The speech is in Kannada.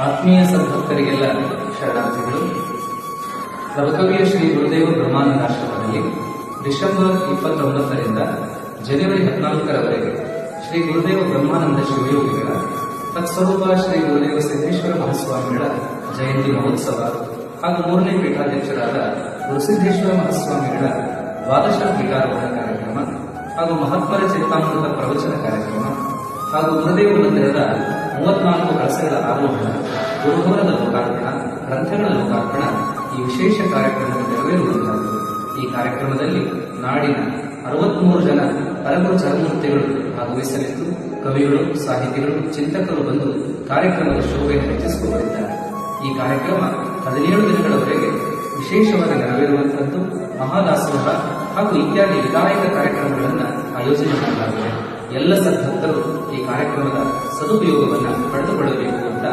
ಆತ್ಮೀಯ ಸದ್ಭಕ್ತರಿಗೆಲ್ಲ ಶರಣಾರ್ಥಿಗಳು ಪ್ರಭುಕವಿಯ ಶ್ರೀ ಗುರುದೇವ ಬ್ರಹ್ಮಾನಂದಾಶ್ರಮದಲ್ಲಿ ಡಿಸೆಂಬರ್ ಇಪ್ಪತ್ತೊಂಬತ್ತರಿಂದ ಜನವರಿ ಹದಿನಾಲ್ಕರವರೆಗೆ ಶ್ರೀ ಗುರುದೇವ ಬ್ರಹ್ಮಾನಂದ ಶಿವಯೋಗಿಗಳ, ತತ್ಸ್ವರೂಪ ಶ್ರೀ ಗುರುದೇವ ಸಿದ್ದೇಶ್ವರ ಮಹಾಸ್ವಾಮಿಗಳ ಜಯಂತಿ ಮಹೋತ್ಸವ ಹಾಗೂ ಮೂರನೇ ಪೀಠಾಧ್ಯಕ್ಷರಾದ ಗುರುಸಿದ್ದೇಶ್ವರ ಮಹಾಸ್ವಾಮಿಗಳ ದ್ವಾದಶ ಪೀಠಾರೋಹಣ ಕಾರ್ಯಕ್ರಮ ಹಾಗೂ ಮಹಾತ್ಮರ ಚೇತಾಮೃತ ಪ್ರವಚನ ಕಾರ್ಯಕ್ರಮ ಹಾಗೂ ಗುರುದೇವ ಮಂದಿರದ ಮೂವತ್ನಾಲ್ಕು ಕಳಸಗಳ ಆರೋಹಣ ಗುರುಭವನದ ಲೋಕಾರ್ಪಣ, ಗ್ರಂಥಗಳ ಲೋಕಾರ್ಪಣ, ಈ ವಿಶೇಷ ಕಾರ್ಯಕ್ರಮದ ನೆರವೇರುವಂತಹ ಈ ಕಾರ್ಯಕ್ರಮದಲ್ಲಿ ನಾಡಿನ ಅರವತ್ಮೂರು ಜನ ಪರಗುರು ಚರಮೂರ್ತಿಗಳು ಭಾಗವಹಿಸಲಿದ್ದು, ಕವಿಗಳು, ಸಾಹಿತಿಗಳು, ಚಿಂತಕರು ಬಂದು ಕಾರ್ಯಕ್ರಮದ ಶೋಭೆಯನ್ನು ಹೆಚ್ಚಿಸಿಕೊಂಡಿದ್ದಾರೆ. ಈ ಕಾರ್ಯಕ್ರಮ ಹದಿನೇಳು ದಿನಗಳವರೆಗೆ ವಿಶೇಷವಾಗಿ ನೆರವೇರುವಂತಹದ್ದು ಮಹಾದಾಸೋಹ ಹಾಗೂ ಇತ್ಯಾದಿ ವಿಧಾಯಕ ಕಾರ್ಯಕ್ರಮಗಳನ್ನು ಆಯೋಜನೆ ಮಾಡಲಾಗಿದೆ. ಎಲ್ಲ ಸದ್ಭಕ್ತರು ಈ ಕಾರ್ಯಕ್ರಮದ ಸದುಪಯೋಗವನ್ನು ಪಡೆದುಕೊಳ್ಳಬೇಕು ಅಂತ